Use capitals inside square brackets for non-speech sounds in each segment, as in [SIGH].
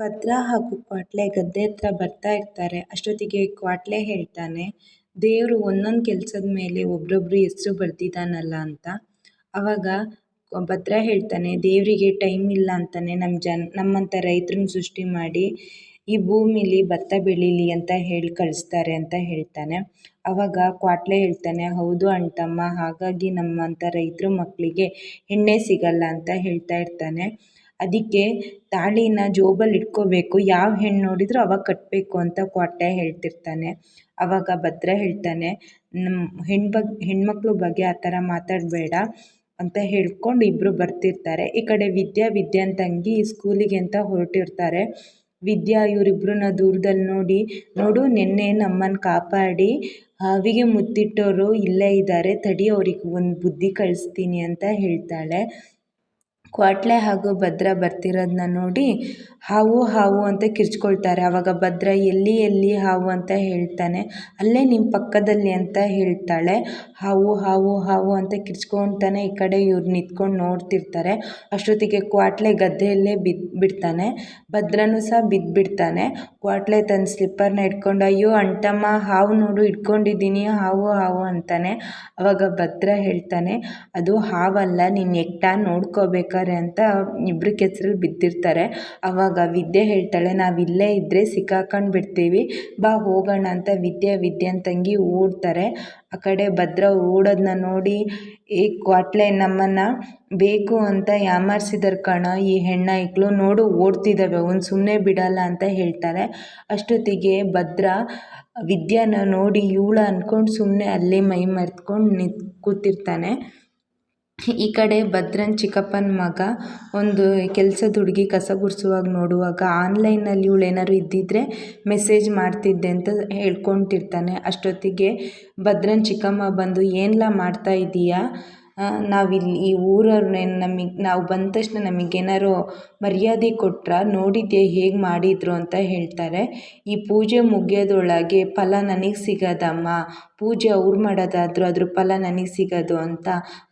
ಭದ್ರ ಹಾಗೂ ಕ್ವಾಟ್ಲೆ ಗದ್ದೆ ಹತ್ರ ಬರ್ತಾ ಇರ್ತಾರೆ. ಅಷ್ಟೊತ್ತಿಗೆ ಕ್ವಾಟ್ಲೆ ಹೇಳ್ತಾನೆ, ದೇವರು ಒಂದೊಂದು ಕೆಲಸದ ಮೇಲೆ ಒಬ್ರೊಬ್ರು ಹೆಸರು ಬರ್ದಿದ್ದಾನಲ್ಲ ಅಂತ. ಅವಾಗ ಭದ್ರ ಹೇಳ್ತಾನೆ, ದೇವರಿಗೆ ಟೈಮ್ ಇಲ್ಲ ಅಂತಾನೆ ನಮ್ಮ ಜನ ನಮ್ಮಂಥ ರೈತರನ್ನ ಸೃಷ್ಟಿ ಮಾಡಿ ಈ ಭೂಮಿಲಿ ಭತ್ತ ಬೆಳೀಲಿ ಅಂತ ಹೇಳಿ ಕಳಿಸ್ತಾರೆ ಅಂತ ಹೇಳ್ತಾನೆ. ಅವಾಗ ಕ್ವಾಟ್ಲೆ ಹೇಳ್ತಾನೆ, ಹೌದು ಅಣ್ತಮ್ಮ ಹಾಗಾಗಿ ನಮ್ಮಂಥ ರೈತರ ಮಕ್ಕಳಿಗೆ ಹೆಣ್ಣೆ ಸಿಗಲ್ಲ ಅಂತ ಹೇಳ್ತಾ ಇರ್ತಾನೆ. ಅದಕ್ಕೆ ತಾಳಿನ ಜೋಬಲ್ಲಿ ಇಟ್ಕೋಬೇಕು. ಯಾವ ಹೆಣ್ಣು ನೋಡಿದರೂ ಅವಾಗ ಕಟ್ಟಬೇಕು ಅಂತ ಕ್ವಾಟ್ಲೆ ಹೇಳ್ತಿರ್ತಾನೆ. ಅವಾಗ ಭದ್ರ ಹೇಳ್ತಾನೆ. ನಮ್ಮ ಹೆಣ್ಣು ಬಗ್, ಹೆಣ್ಮಕ್ಳ ಬಗ್ಗೆ ಆ ಥರ ಮಾತಾಡಬೇಡ ಅಂತ ಹೇಳ್ಕೊಂಡು ಇಬ್ಬರು ಬರ್ತಿರ್ತಾರೆ. ಈ ಕಡೆ ವಿದ್ಯಾ ವಿದ್ಯಾನ್ ತಂಗಿ ಸ್ಕೂಲಿಗೆ ಅಂತ ಹೊರಟಿರ್ತಾರೆ. ವಿದ್ಯಾ ಇವರಿಬ್ರನ್ನ ದೂರದಲ್ಲಿ ನೋಡಿ, ನೋಡು ನಿನ್ನೆ ನಮ್ಮನ್ನ ಕಾಪಾಡಿ, ಹಾವಿಗೆ ಮುತ್ತಿಟ್ಟವರು ಇಲ್ಲೇ ಇದ್ದಾರೆ ತಡಿ ಅವ್ರಿಗೆ ಒಂದು ಬುದ್ಧಿ ಕಳಿಸ್ತೀನಿ ಅಂತ ಹೇಳ್ತಾಳೆ. ಕ್ವಾಟ್ಲೆ ಹಾಗೂ ಭದ್ರ ಬರ್ತಿರೋದನ್ನ ನೋಡಿ ಹಾವು ಹಾವು ಅಂತ ಕಿರ್ಚ್ಕೊಳ್ತಾರೆ. ಆವಾಗ ಭದ್ರ ಎಲ್ಲಿ ಎಲ್ಲಿ ಹಾವು ಅಂತ ಹೇಳ್ತಾನೆ. ಅಲ್ಲೇ ನಿಮ್ಮ ಪಕ್ಕದಲ್ಲಿ ಅಂತ ಹೇಳ್ತಾಳೆ. ಹಾವು ಹಾವು ಹಾವು ಅಂತ ಕಿರ್ಚ್ಕೊತಾನೆ ಈ ಕಡೆ ಇವ್ರು ನಿಂತ್ಕೊಂಡು ನೋಡ್ತಿರ್ತಾರೆ. ಅಷ್ಟೊತ್ತಿಗೆ ಕ್ವಾಟ್ಲೆ ಗದ್ದೆಯಲ್ಲೇ ಬಿದ್ದು ಬಿಡ್ತಾನೆ. ಭದ್ರನೂ ಸಹ ಬಿದ್ದುಬಿಡ್ತಾನೆ ಕ್ವಾಟ್ಲೆ ತನ್ನ ಸ್ಲಿಪ್ಪರ್ನ ಇಟ್ಕೊಂಡು, ಅಯ್ಯೋ ಅಂಟಮ್ಮ, ಹಾವು ನೋಡು, ಇಟ್ಕೊಂಡಿದ್ದೀನಿ, ಹಾವು ಹಾವು ಅಂತಾನೆ ಅವಾಗ ಭದ್ರ ಹೇಳ್ತಾನೆ. ಅದು ಹಾವಲ್ಲ, ನೀನು ಎಕ್ಟ ನೋಡ್ಕೋಬೇಕಾರೆ ಅಂತ ಇಬ್ಬರು ಕೆಸರಲ್ಲಿ ಬಿದ್ದಿರ್ತಾರೆ. ಅವಾಗ ವಿದ್ಯೆ ಹೇಳ್ತಾಳೆ, ನಾವು ಇಲ್ಲೇ ಇದ್ದರೆ ಸಿಕ್ಕಾಕೊಂಡು ಬಿಡ್ತೀವಿ, ಬಾ ಹೋಗೋಣ ಅಂತ ವಿದ್ಯೆ ವಿದ್ಯೆ ಅಂತಂಗಿ ಓಡ್ತಾರೆ. ಆ ಕಡೆ ಭದ್ರ ಓಡೋದನ್ನ ನೋಡಿ, ಏ ಕ್ವಾಟ್ಲೆ ನಮ್ಮನ್ನು ಬೇಕು ಅಂತ ಯಾಮಾರಿಸಿದಾರೆ ಕಣ, ಈ ಹೆಣ್ಣೈಕ್ಳು ನೋಡು ಓಡ್ತಿದ್ದಾವೆ ಒಂದು ಸುಮ್ಮನೆ ಬಿಡಲ್ಲ ಅಂತ ಹೇಳ್ತಾರೆ. ಅಷ್ಟೊತ್ತಿಗೆ ಭದ್ರ ವಿದ್ಯಾನ ನೋಡಿ ಇವಳು ಅಂದ್ಕೊಂಡು ಸುಮ್ಮನೆ ಅಲ್ಲೇ ಮೈ ಮರೆತ್ಕೊಂಡು ನಿಂತು ಕೂತಿರ್ತಾನೆ. ಈ ಕಡೆ ಭದ್ರನ್ ಚಿಕ್ಕಪ್ಪನ ಮಗ ಒಂದು ಕೆಲಸದ ಹುಡುಗಿ ಕಸ ಗುಡಿಸುವಾಗ ನೋಡುವಾಗ ಆನ್ಲೈನಲ್ಲಿ ಇವಳು ಏನಾದ್ರು ಇದ್ದಿದ್ರೆ ಮೆಸೇಜ್ ಮಾಡ್ತಿದ್ದೆ ಅಂತ ಹೇಳ್ಕೊತಿರ್ತಾನೆ. ಅಷ್ಟೊತ್ತಿಗೆ ಭದ್ರನ್ ಚಿಕ್ಕಮ್ಮ ಬಂದು ಏನೆಲ್ಲ ಮಾಡ್ತಾ ಇದ್ದೀಯಾ ನಾವಿಲ್ಲಿ ಈ ಊರವ್ರನ್ನೇ ನಮಗೆ ನಾವು ಬಂದ ತಕ್ಷಣ ನಮಗೇನಾದ್ರು ಮರ್ಯಾದೆ ಕೊಟ್ರಾ ನೋಡಿದ್ದೆ ಹೇಗೆ ಮಾಡಿದರು ಅಂತ ಹೇಳ್ತಾರೆ. ಈ ಪೂಜೆ ಮುಗಿಯೋದ್ರೊಳಗೆ ಫಲ ನನಗೆ ಸಿಗೋದಮ್ಮ, ಪೂಜೆ ಅವ್ರು ಮಾಡೋದಾದರೂ ಅದ್ರ ಫಲ ನನಗೆ ಸಿಗೋದು ಅಂತ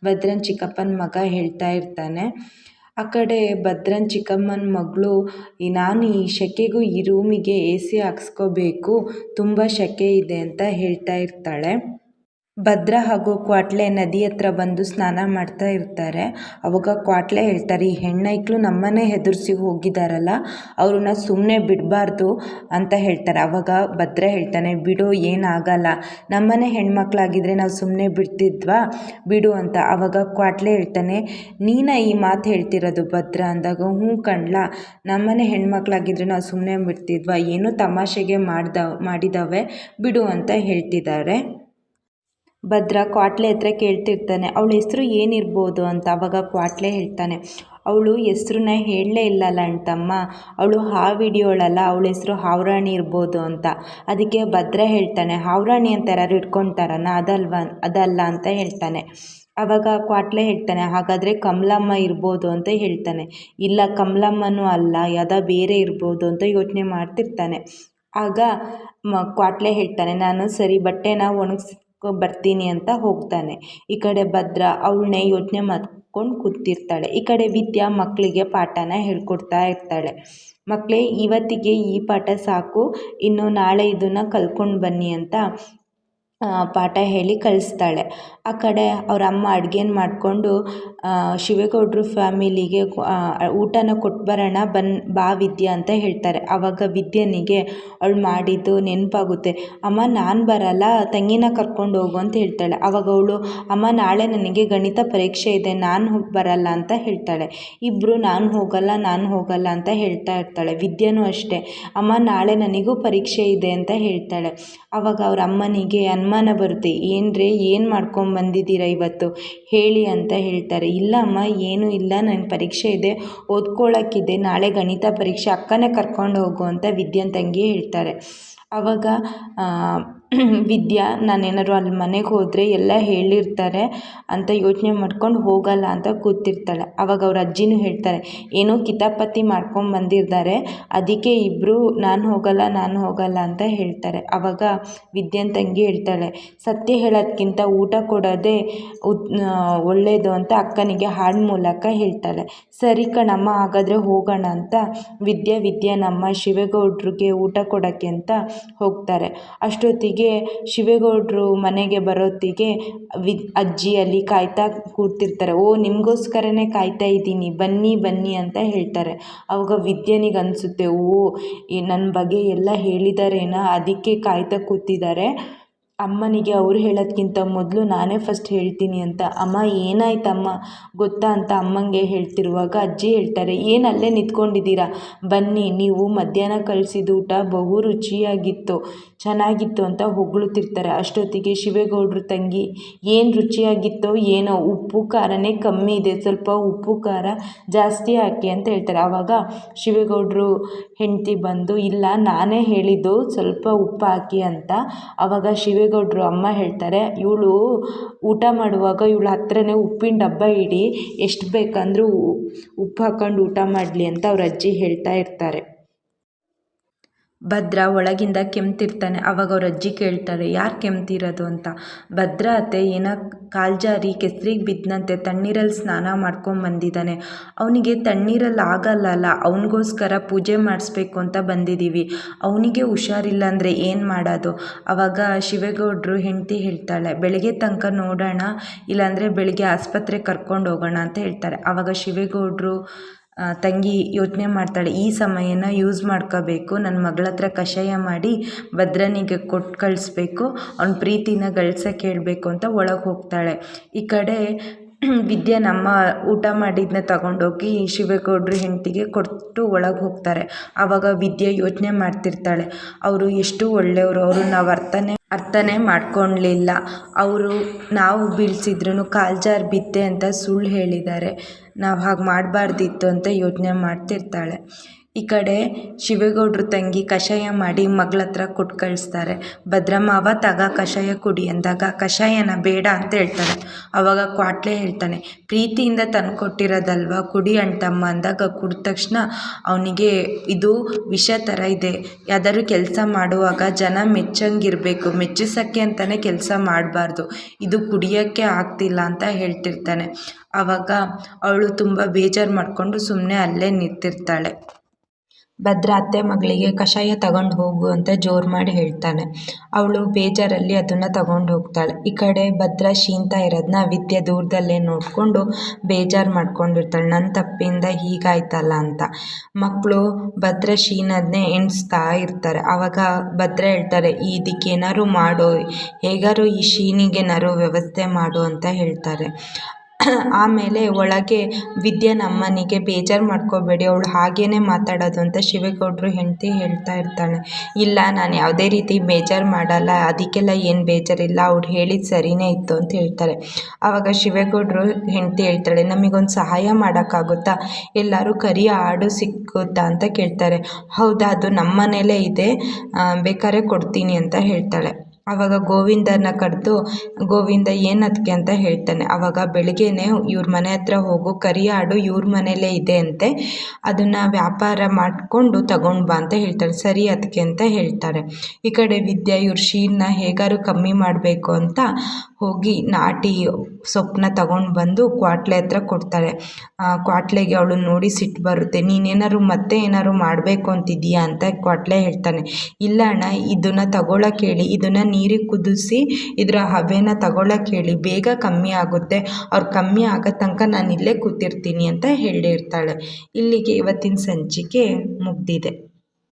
ಭದ್ರನ್ ಚಿಕ್ಕಪ್ಪನ ಮಗ ಹೇಳ್ತಾ ಇರ್ತಾನೆ. ಆ ಕಡೆ ಭದ್ರನ್ ಚಿಕ್ಕಮ್ಮನ ಮಗಳು ನಾನು ಈ ಸೆಕೆಗೂ ಈ ರೂಮಿಗೆ ಎ ಸಿ ಹಾಕ್ಸ್ಕೋಬೇಕು, ತುಂಬ ಸೆಕೆ ಇದೆ ಅಂತ ಹೇಳ್ತಾ ಇರ್ತಾಳೆ. ಭದ್ರ ಹಾಗೂ ಕ್ವಾಟ್ಲೆ ನದಿ ಹತ್ರ ಬಂದು ಸ್ನಾನ ಮಾಡ್ತಾ ಇರ್ತಾರೆ. ಅವಾಗ ಕ್ವಾಟ್ಲೆ ಹೇಳ್ತಾರೆ, ಈ ಹೆಣ್ಣೈಕ್ಳು ನಮ್ಮನ್ನೇ ಹೆದರ್ಸಿ ಹೋಗಿದ್ದಾರಲ್ಲ ಅವ್ರನ್ನ ಸುಮ್ಮನೆ ಬಿಡಬಾರ್ದು ಅಂತ ಹೇಳ್ತಾರೆ. ಅವಾಗ ಭದ್ರ ಹೇಳ್ತಾನೆ, ಬಿಡು, ಏನಾಗಲ್ಲ. ನಮ್ಮನೆ ಹೆಣ್ಮಕ್ಳಾಗಿದ್ದರೆ ನಾವು ಸುಮ್ಮನೆ ಬಿಡ್ತಿದ್ವಾ? ಬಿಡು ಅಂತ. ಅವಾಗ ಕ್ವಾಟ್ಲೆ ಹೇಳ್ತಾನೆ, ನೀನ ಈ ಮಾತು ಹೇಳ್ತಿರೋದು ಭದ್ರ ಅಂದಾಗ ಹ್ಞೂ ಕಣ್ಲಾ. ನಮ್ಮನೆ ಹೆಣ್ಮಕ್ಳಾಗಿದ್ದರೆ ನಾವು ಸುಮ್ಮನೆ ಬಿಡ್ತಿದ್ವಾ? ಏನು ತಮಾಷೆಗೆ ಮಾಡ್ದ ಮಾಡಿದಾವೆ? ಬಿಡು ಅಂತ ಹೇಳ್ತಿದ್ದಾರೆ. ಭದ್ರ ಕ್ವಾಟ್ಲೆ ಹತ್ರ ಕೇಳ್ತಿರ್ತಾನೆ. ಅವಳ ಹೆಸರು ಏನಿರ್ಬೋದು? ಅಂತ ಅವಾಗ ಕ್ವಾಟ್ಲೆ ಹೇಳ್ತಾನೆ. ಅವಳು ಹೆಸ್ರನ್ನ ಹೇಳಲೇ ಇಲ್ಲಲ್ಲ ಅಣ್ತಮ್ಮ ಅವಳು ಹಾವಿಡಿಯೋಳಲ್ಲ ಅವಳ ಹೆಸರು ಹಾವ್ರಾಣಿ ಇರ್ಬೋದು ಅಂತ. ಅದಕ್ಕೆ ಭದ್ರ ಹೇಳ್ತಾನೆ, ಹಾವ್ರಾಣಿ ಅಂತ ಯಾರು ಇಟ್ಕೊತಾರನ? ಅದಲ್ವ? ಅದಲ್ಲ ಅಂತ ಹೇಳ್ತಾನೆ. ಅವಾಗ ಕ್ವಾಟ್ಲೆ ಹೇಳ್ತಾನೆ, ಹಾಗಾದರೆ ಕಮಲಮ್ಮ ಇರ್ಬೋದು ಅಂತ ಹೇಳ್ತಾನೆ. ಇಲ್ಲ, ಕಮಲಮ್ಮನೂ ಅಲ್ಲ, ಯಾವುದೋ ಬೇರೆ ಇರ್ಬೋದು ಅಂತ ಯೋಚನೆ ಮಾಡ್ತಿರ್ತಾನೆ. ಆಗ ಮ, ಕ್ವಾಟ್ಲೆ ಹೇಳ್ತಾನೆ, ನಾನು ಸರಿ ಬಟ್ಟೆನ ಒಣಗಿಸ್ ಬರ್ತೀನಿ ಅಂತ ಹೋಗ್ತಾನೆ. ಈ ಕಡೆ ಭದ್ರ ಅವಳನ್ನೇ ಯೋಚನೆ ಮಾಡ್ಕೊಂಡು ಕೂತಿರ್ತಾಳೆ. ಈ ಕಡೆ ವಿದ್ಯಾ ಮಕ್ಕಳಿಗೆ ಪಾಠನ ಹೇಳ್ಕೊಡ್ತಾ ಇರ್ತಾಳೆ. ಮಕ್ಕಳೇ ಇವತ್ತಿಗೆ ಈ ಪಾಠ ಸಾಕು. ಇನ್ನು ನಾಳೆ ಇದನ್ನು ಕಲ್ತ್ಕೊಂಡು ಬನ್ನಿ ಅಂತ ಪಾಠ ಹೇಳಿ ಕಳಿಸ್ತಾಳೆ ಆ ಕಡೆ ಅವ್ರ ಅಮ್ಮ ಅಡುಗೆನ ಮಾಡಿಕೊಂಡು ಶಿವೇಗೌಡರು ಫ್ಯಾಮಿಲಿಗೆ ಊಟನ ಕೊಟ್ಟು ಬರೋಣ, ಬನ್, ಬಾ ವಿದ್ಯಾ ಅಂತ ಹೇಳ್ತಾರೆ. ಆವಾಗ ವಿದ್ಯನಿಗೆ ಅವಳು ಮಾಡಿದ್ದು ನೆನಪಾಗುತ್ತೆ. ಅಮ್ಮ, ನಾನು ಬರಲ್ಲ, ತಂಗಿನ ಕರ್ಕೊಂಡು ಹೋಗು ಅಂತ ಹೇಳ್ತಾಳೆ. ಆವಾಗ ಅವಳು, ಅಮ್ಮ, ನಾಳೆ ನನಗೆ ಗಣಿತ ಪರೀಕ್ಷೆ ಇದೆ, ನಾನು ಬರಲ್ಲ ಅಂತ ಹೇಳ್ತಾಳೆ. ಇಬ್ಬರು ನಾನು ಹೋಗಲ್ಲ ನಾನು ಹೋಗಲ್ಲ ಅಂತ ಹೇಳ್ತಾ ಇರ್ತಾಳೆ. ವಿದ್ಯೆನೂ ಅಷ್ಟೇ. ಅಮ್ಮ, ನಾಳೆ ನನಗೂ ಪರೀಕ್ಷೆ ಇದೆ ಅಂತ ಹೇಳ್ತಾಳೆ. ಆವಾಗ ಅವ್ರ ಅಮ್ಮನಿಗೆ ಅನುಮಾನ ಬರುತ್ತೆ. ಏನ್ರಿ, ಏನು ಮಾಡ್ಕೊಂಬಂದಿದ್ದೀರಾ ಇವತ್ತು? ಹೇಳಿ ಅಂತ ಹೇಳ್ತಾರೆ. ಇಲ್ಲ ಅಮ್ಮ ಏನೂ ಇಲ್ಲ. ನನಗೆ ಪರೀಕ್ಷೆ ಇದೆ. ಓದ್ಕೊಳ್ಳೋಕ್ಕಿದೆ ನಾಳೆ ಗಣಿತ ಪರೀಕ್ಷೆ. ಅಕ್ಕನೇ ಕರ್ಕೊಂಡು ಹೋಗು ಅಂತ ವಿದ್ಯನ್ ತಂಗಿ ಹೇಳ್ತಾರೆ ಆವಾಗ ವಿದ್ಯಾ, ನಾನೇನಾದ್ರು ಅಲ್ಲಿ ಮನೆಗೆ ಹೋದರೆ ಎಲ್ಲ ಹೇಳಿರ್ತಾರೆ ಅಂತ ಯೋಚನೆ ಮಾಡ್ಕೊಂಡು ಹೋಗಲ್ಲ ಅಂತ ಕೂತಿರ್ತಾಳೆ. ಆವಾಗ ಅವ್ರ ಅಜ್ಜಿನೂ ಹೇಳ್ತಾರೆ, ಏನೋ ಕಿತಾಪತಿ ಮಾಡ್ಕೊಂಡು ಬಂದಿದ್ದಾರೆ ಅದಕ್ಕೆ ಇಬ್ಬರು ನಾನು ಹೋಗಲ್ಲ ನಾನು ಹೋಗಲ್ಲ ಅಂತ ಹೇಳ್ತಾರೆ. ಆವಾಗ ವಿದ್ಯಾನ್ ತಂಗಿ ಹೇಳ್ತಾಳೆ, ಸತ್ಯ ಹೇಳೋದ್ಕಿಂತ ಊಟ ಕೊಡೋದೇ ಉತ್ ಒಳ್ಳೆಯದು ಅಂತ ಅಕ್ಕನಿಗೆ ಹಾಡು ಮೂಲಕ ಹೇಳ್ತಾಳೆ. ಸರಿ ಕಣಮ್ಮ, ಹಾಗಾದರೆ ಹೋಗೋಣ ಅಂತ ವಿದ್ಯಾ ವಿದ್ಯಾನಮ್ಮ ಶಿವೇಗೌಡ್ರಿಗೆ ಊಟ ಕೊಡೋಕ್ಕೆ ಅಂತ ಹೋಗ್ತಾರೆ. ಅಷ್ಟೊತ್ತಿಗೆ ಶಿವೇಗೌಡರು ಮನೆಗೆ ಬರೋತ್ತಿಗೆ ವಿ ಅಜ್ಜಿ ಅಲ್ಲಿ ಕಾಯ್ತಾ ಕೂತಿರ್ತಾರೆ ಓ, ನಿಮಗೋಸ್ಕರನೇ ಕಾಯ್ತಾ ಇದ್ದೀನಿ, ಬನ್ನಿ ಬನ್ನಿ ಅಂತ ಹೇಳ್ತಾರೆ. ಆವಾಗ ವಿದ್ಯನಿಗೆ ಅನಿಸುತ್ತೆ, ಓ ನನ್ನ ಬಗ್ಗೆ ಎಲ್ಲ ಹೇಳಿದ್ದಾರೇನೋ ಅದಕ್ಕೆ ಕಾಯ್ತಾ ಕೂತಿದ್ದಾರೆ. ಅಮ್ಮನಿಗೆ ಅವ್ರು ಹೇಳೋದ್ಕಿಂತ ಮೊದಲು ನಾನೇ ಫಸ್ಟ್ ಹೇಳ್ತೀನಿ ಅಂತ. ಅಮ್ಮ, ಏನಾಯ್ತಮ್ಮ? ಗೊತ್ತಾ ಅಂತ ಅಮ್ಮಂಗೆ ಹೇಳ್ತಿರುವಾಗ ಅಜ್ಜಿ ಹೇಳ್ತಾರೆ, ಏನು ಅಲ್ಲೇ ನಿಂತ್ಕೊಂಡಿದ್ದೀರಾ? ಬನ್ನಿ, ನೀವು ಮಧ್ಯಾಹ್ನ ಕಳಿಸಿದ ಊಟ ಬಹು ರುಚಿಯಾಗಿತ್ತು, ಚೆನ್ನಾಗಿತ್ತು ಅಂತ ಹೊಗಳುತ್ತಿರ್ತಾರೆ. ಅಷ್ಟೊತ್ತಿಗೆ ಶಿವೇಗೌಡರು ತಂಗಿ, ಏನು ರುಚಿಯಾಗಿತ್ತೋ ಏನೋ? ಉಪ್ಪು ಖಾರನೇ ಕಮ್ಮಿ ಇದೆ, ಸ್ವಲ್ಪ ಉಪ್ಪು ಖಾರ ಜಾಸ್ತಿ ಹಾಕಿ ಅಂತ ಹೇಳ್ತಾರೆ. ಆವಾಗ ಶಿವೇಗೌಡರು ಹೆಂಡತಿ ಬಂದು, ಇಲ್ಲ, ನಾನೇ ಹೇಳಿದ್ದು ಸ್ವಲ್ಪ ಉಪ್ಪು ಹಾಕಿ ಅಂತ. ಆವಾಗ ಶಿವೇಗೌಡರು ಅಮ್ಮ ಹೇಳ್ತಾರೆ, ಇವಳು ಊಟ ಮಾಡುವಾಗ ಇವಳು ಹತ್ರನೇ ಉಪ್ಪಿನ ಡಬ್ಬ ಇಡಿ, ಎಷ್ಟು ಬೇಕಂದರೂ ಉಪ್ಪು ಹಾಕೊಂಡು ಊಟ ಮಾಡಲಿ ಅಂತ ಅವ್ರ ಅಜ್ಜಿ ಹೇಳ್ತಾ ಇರ್ತಾರೆ. ಭದ್ರ ಒಳಗಿಂದ ಕೆಮ್ತಿರ್ತಾನೆ, ಅವಾಗ ಅವ್ರ ಅಜ್ಜಿ ಕೇಳ್ತಾರೆ, ಯಾರು ಕೆಮ್ತಿರೋದು? ಅಂತ. ಭದ್ರ ಅತ್ತೆ ಏನೋ ಕಾಲು ಜಾರಿ ಕೆಸ್ರಿಗೆ ಬಿದ್ದನಂತೆ ತಣ್ಣೀರಲ್ಲಿ ಸ್ನಾನ ಮಾಡ್ಕೊಂಬಂದಿದ್ದಾನೆ ಅವನಿಗೆ ತಣ್ಣೀರಲ್ಲಿ ಆಗಲ್ಲಲ್ಲ, ಅವನಿಗೋಸ್ಕರ ಪೂಜೆ ಮಾಡಿಸ್ಬೇಕು ಅಂತ ಬಂದಿದ್ದೀವಿ ಅವನಿಗೆ ಹುಷಾರಿಲ್ಲ ಅಂದರೆ ಏನು ಮಾಡೋದು? ಅವಾಗ ಶಿವೇಗೌಡರು ಹೆಂಡತಿ ಹೇಳ್ತಾಳೆ, ಬೆಳಗ್ಗೆ ತನಕ ನೋಡೋಣ, ಇಲ್ಲಾಂದರೆ ಬೆಳಗ್ಗೆ ಆಸ್ಪತ್ರೆಗೆ ಕರ್ಕೊಂಡು ಹೋಗೋಣ ಅಂತ ಹೇಳ್ತಾರೆ. ಆವಾಗ ಶಿವೇಗೌಡರು ತಂಗಿ ಯೋಚನೆ ಮಾಡ್ತಾಳೆ, ಈ ಸಮಯನ ಯೂಸ್ ಮಾಡ್ಕೋಬೇಕು ನನ್ನ ಮಗಳ ಹತ್ರ ಕಷಾಯ ಮಾಡಿ ಭದ್ರನಿಗೆ ಕೊಟ್ಟು ಕಳಿಸ್ಬೇಕು, ಅವ್ನ ಪ್ರೀತಿನ ಗಳಿಸೋಕೆ ಹೇಳಬೇಕು ಅಂತ ಒಳಗೆ ಹೋಗ್ತಾಳೆ. ಈ ಕಡೆ ವಿದ್ಯಾ ನಮ್ಮ ಊಟ ಮಾಡಿದ್ದನ್ನ ತಗೊಂಡೋಗಿ ಶಿವೇಗೌಡ್ರ ಹೆಂಡತಿಗೆ ಕೊಟ್ಟು ಒಳಗೆ ಹೋಗ್ತಾರೆ. ಆವಾಗ ವಿದ್ಯೆ ಯೋಚನೆ ಮಾಡ್ತಿರ್ತಾಳೆ. ಅವರು ಎಷ್ಟು ಒಳ್ಳೆಯವರು, ಅವರು ನಾವು ಅರ್ಥನೆ, ಅರ್ಥನೇ ಮಾಡ್ಕೊಳ್ಲಿಲ್ಲ. ಅವರು ನಾವು ಬೀಳ್ಸಿದ್ರು ಕಾಲು ಬಿತ್ತೆ ಬಿದ್ದೆ ಅಂತ ಸುಳ್ಳು ಹೇಳಿದ್ದಾರೆ. ನಾವು ಹಾಗೆ ಮಾಡಬಾರ್ದಿತ್ತು ಅಂತ ಯೋಚನೆ ಮಾಡ್ತಿರ್ತಾಳೆ. ಈ ಕಡೆ ಶಿವೇಗೌಡ್ರ ತಂಗಿ ಕಷಾಯ ಮಾಡಿ ಮಗಳ ಹತ್ರ ಕೊಟ್ಟು ಕಳಿಸ್ತಾರೆ. ಭದ್ರಮಾವ ತಗ ಕಷಾಯ ಕುಡಿ ಅಂದಾಗ ಕಷಾಯನ ಬೇಡ ಅಂತ ಹೇಳ್ತಾನೆ ಆವಾಗ ಕ್ವಾಟ್ಲೆ ಹೇಳ್ತಾನೆ, ಪ್ರೀತಿಯಿಂದ ತಂದು ಕೊಟ್ಟಿರೋದಲ್ವ ಕುಡಿ ಅಂಟಮ್ಮ ಅಂದಾಗ ಕುಡಿದ ತಕ್ಷಣ ಅವನಿಗೆ ಇದು ವಿಷ ಥರ ಇದೆ, ಯಾವ್ದಾದ್ರು ಕೆಲಸ ಮಾಡುವಾಗ ಜನ ಮೆಚ್ಚಂಗಿರಬೇಕು, ಮೆಚ್ಚಿಸೋಕ್ಕೆ ಅಂತಲೇ ಕೆಲಸ ಮಾಡಬಾರ್ದು, ಇದು ಕುಡಿಯೋಕ್ಕೆ ಆಗ್ತಿಲ್ಲ ಅಂತ ಹೇಳ್ತಿರ್ತಾನೆ. ಆವಾಗ ಅವಳು ತುಂಬ ಬೇಜಾರು ಮಾಡಿಕೊಂಡು ಸುಮ್ಮನೆ ಅಲ್ಲೇ ನಿಂತಿರ್ತಾಳೆ. ಭದ್ರ ಅತ್ತೆ ಮಗಳಿಗೆ ಕಷಾಯ ತಗೊಂಡು ಹೋಗು ಅಂತ ಜೋರು ಮಾಡಿ ಹೇಳ್ತಾನೆ. ಅವಳು ಬೇಜಾರಲ್ಲಿ ಅದನ್ನು ತಗೊಂಡು ಹೋಗ್ತಾಳೆ. ಈ ಕಡೆ ಭದ್ರ ಶೀಂತ ಇರೋದನ್ನ ವಿದ್ಯೆ ದೂರದಲ್ಲೇ ನೋಡಿಕೊಂಡು ಬೇಜಾರು ಮಾಡ್ಕೊಂಡಿರ್ತಾಳೆ. ನನ್ನ ತಪ್ಪಿಂದ ಹೀಗಾಯ್ತಲ್ಲ ಅಂತ. ಮಕ್ಕಳು ಭದ್ರ ಶೀನದನ್ನೇ ಎಣಿಸ್ತಾ ಇರ್ತಾರೆ. ಆವಾಗ ಭದ್ರ ಹೇಳ್ತಾರೆ ಇದಕ್ಕೇನಾದ್ರು ಮಾಡೋ, ಹೇಗಾರು ಈ ಶೀನಿಗೇನಾದ್ರು ವ್ಯವಸ್ಥೆ ಮಾಡು ಅಂತ ಹೇಳ್ತಾರೆ. [LAUGHS] ಆಮೇಲೆ ಒಳಗೆ ವಿದ್ಯಾ ನಮ್ಮನಿಗೆ ಬೇಜಾರು ಮಾಡ್ಕೋಬೇಡಿ, ಅವಳು ಹಾಗೇನೆ ಮಾತಾಡೋದು ಅಂತ ಶಿವೇಗೌಡರು ಹೆಂಡತಿ ಹೇಳ್ತಾ ಇರ್ತಾಳೆ. ಇಲ್ಲ, ನಾನು ಯಾವುದೇ ರೀತಿ ಬೇಜಾರು ಮಾಡಲ್ಲ, ಅದಕ್ಕೆಲ್ಲ ಏನು ಬೇಜಾರಿಲ್ಲ ಅವ್ರು ಹೇಳಿದ ಸರಿನೇ ಇತ್ತು ಅಂತ ಹೇಳ್ತಾರೆ. ಆವಾಗ ಶಿವೇಗೌಡರು ಹೆಂಡತಿ ಹೇಳ್ತಾಳೆ, ನಮಗೊಂದು ಸಹಾಯ ಮಾಡೋಕ್ಕಾಗುತ್ತಾ? ಎಲ್ಲರೂ ಕರಿ ಆಡು ಸಿಕ್ಕುತ್ತಾ ಅಂತ ಕೇಳ್ತಾರೆ. ಹೌದಾ, ಅದು ನಮ್ಮ ಮನೇಲೇ ಇದೆ ಬೇಕಾದ್ರೆ ಕೊಡ್ತೀನಿ ಅಂತ ಹೇಳ್ತಾಳೆ. ಆವಾಗ ಗೋವಿಂದನ ಕರೆದು, ಗೋವಿಂದ, ಏನು ಅದಕ್ಕೆ ಅಂತ ಹೇಳ್ತಾನೆ. ಆವಾಗ ಬೆಳಗ್ಗೆನೆ ಇವ್ರ ಮನೆ ಹತ್ರ ಹೋಗು ಕರಿ ಆಡು ಇವ್ರ ಮನೇಲೇ ಇದೆ ಅಂತೆ. ಅದನ್ನು ವ್ಯಾಪಾರ ಮಾಡಿಕೊಂಡು ತಗೊಂಡು ಬಾ ಅಂತ ಹೇಳ್ತಾರೆ ಸರಿ ಅದಕ್ಕೆ ಅಂತ ಹೇಳ್ತಾರೆ. ಈ ಕಡೆ ವಿದ್ಯಾ, ಇವ್ರ ಶೀನ ಹೇಗಾದ್ರು ಕಮ್ಮಿ ಮಾಡಬೇಕು ಅಂತ ಹೋಗಿ ನಾಟಿ ಸೊಪ್ಪನ್ನ ತಗೊಂಡು ಬಂದು ಕ್ವಾಟ್ಲೆ ಹತ್ರ ಕೊಡ್ತಾಳೆ ಕ್ವಾಟ್ಲೆಗೆ ಅವಳು ನೋಡಿ ಸಿಟ್ಟು ಬರುತ್ತೆ. ನೀನೇನಾದ್ರು ಮತ್ತೆ ಏನಾದ್ರು ಮಾಡಬೇಕು ಅಂತಿದ್ದೀಯಾ ಅಂತ ಕ್ವಾಟ್ಲೆ ಹೇಳ್ತಾನೆ. ಇಲ್ಲ ಅಣ್ಣ, ಇದನ್ನು ತಗೊಳ್ಳೋಕೆ ಹೇಳಿ ಇದನ್ನು ನೀರಿಗೆ ಕುದಿಸಿ ಇದರ ಹಬೆನ ತಗೊಳ್ಳೋಕೆ ಹೇಳಿ ಬೇಗ ಕಮ್ಮಿ ಆಗುತ್ತೆ. ಅವ್ರು ಕಮ್ಮಿ ಆಗೋ ತನಕ ನಾನು ಇಲ್ಲೇ ಕೂತಿರ್ತೀನಿ ಅಂತ ಹೇಳಿರ್ತಾಳೆ ಇಲ್ಲಿಗೆ ಇವತ್ತಿನ ಸಂಚಿಕೆ ಮುಗಿದಿದೆ.